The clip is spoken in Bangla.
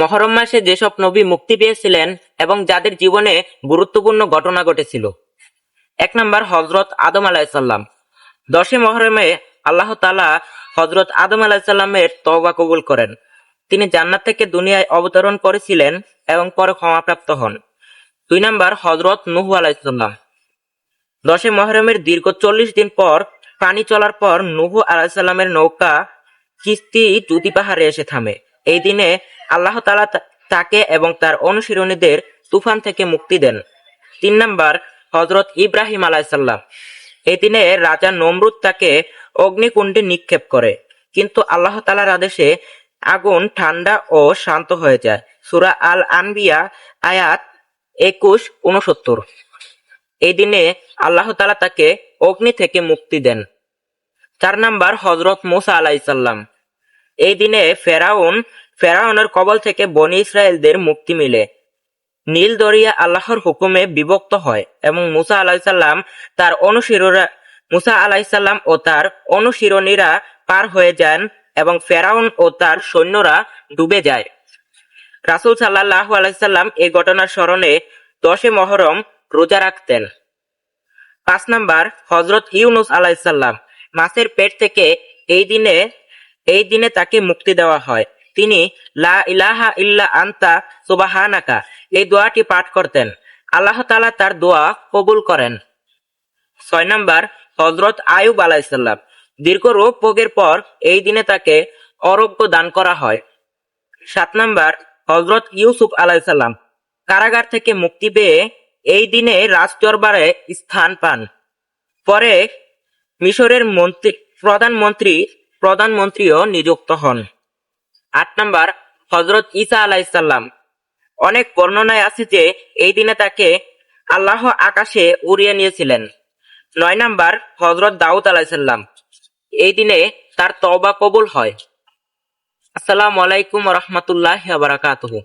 মহরম মাসে যেসব নবী মুক্তি পেয়েছিলেন এবং যাদের জীবনে গুরুত্বপূর্ণ ঘটনা ঘটেছিল। এক নম্বর হজরত আদম আলাহিসাল্লাম দশে মহরমে আল্লাহ তালা হজরত আদম আলাহিসাল্লামের তওবা কবুল করেন। তিনি জান্নাত থেকে দুনিয়ায় অবতরণ করেছিলেন এবং পরে ক্ষমাপ্রাপ্ত হন। দুই নম্বর হজরত নুহু আলাহিসাল্লাম দশে মহরমের দীর্ঘ চল্লিশ দিন পর, পানি চলার পর নুহু আলাহিসাল্লামের নৌকা কিস্তি জুতি পাহাড়ে এসে থামে। এই দিনে আল্লাহ তালা তাকে এবং তার অনুসরণীদের তুফান থেকে মুক্তি দেন। তিন নম্বর হজরত ইব্রাহিম আলাইসাল্লাম এই দিনে রাজা নমরুদ তাকে অগ্নিকুণ্ডে নিক্ষেপ করে। কিন্তু আল্লাহ তালার আদেশে আগুন ঠান্ডা ও শান্ত হয়ে যায়। সুরা আল আনবিয়া আয়াত একুশ উনসত্তর এই দিনে আল্লাহ তালা তাকে অগ্নি থেকে মুক্তি দেন। চার নাম্বার হজরত মোসা আলাইসাল্লাম এই দিনে ফেরাউন, ফেরাউনের কবল থেকে বনি ইসরায়েলদের মুক্তি মিলে। নীল দরিয়া আল্লাহর হুকুমে বিভক্ত হয় এবং মুসা আলাইসাল্লাম তার অনুশিররা, মুসা আলাইসাল্লাম ও তার অনুশীরণীরা পার হয়ে যান এবং ফেরাউন ও তার সৈন্যরা ডুবে যায়। রাসুল সাল্লাহ আলাইসাল্লাম এই ঘটনার স্মরণে দশে মহরম রোজা রাখতেন। পাঁচ নাম্বার হজরত ইউনুস আলাইসাল্লাম মাছের পেট থেকে এই দিনে এই দিনে তাকে মুক্তি দেওয়া হয়। তিনি, লা ইলাহা ইল্লা আন্তা সুবাহানাকা এই দোয়াটি পাঠ করতেন। আল্লাহ তালা তার দোয়া কবুল করেন। ছয় নম্বর হজরত আয়ুব আলাইসাল্লাম দীর্ঘ রোগ ভোগের পর এই দিনে তাকে অরোগ্য দান করা হয়। সাত নম্বর হজরত ইউসুফ আলাইসাল্লাম কারাগার থেকে মুক্তি পেয়ে এই দিনে রাজদরবারে স্থান পান। পরে মিশরের মন্ত্রী, প্রধানমন্ত্রী প্রধানমন্ত্রীও নিযুক্ত হন। আট নম্বর হজরত ইসা আলাইসাল্লাম অনেক বর্ণনায় আছে যে, এই দিনে তাকে আল্লাহ আকাশে উড়িয়ে নিয়েছিলেন। নয় নাম্বার হজরত দাউদ আলাইসাল্লাম এই দিনে তার তবা কবুল হয়। আসসালামু আলাইকুম রহমতুল্লাহ বারাকাতুহু।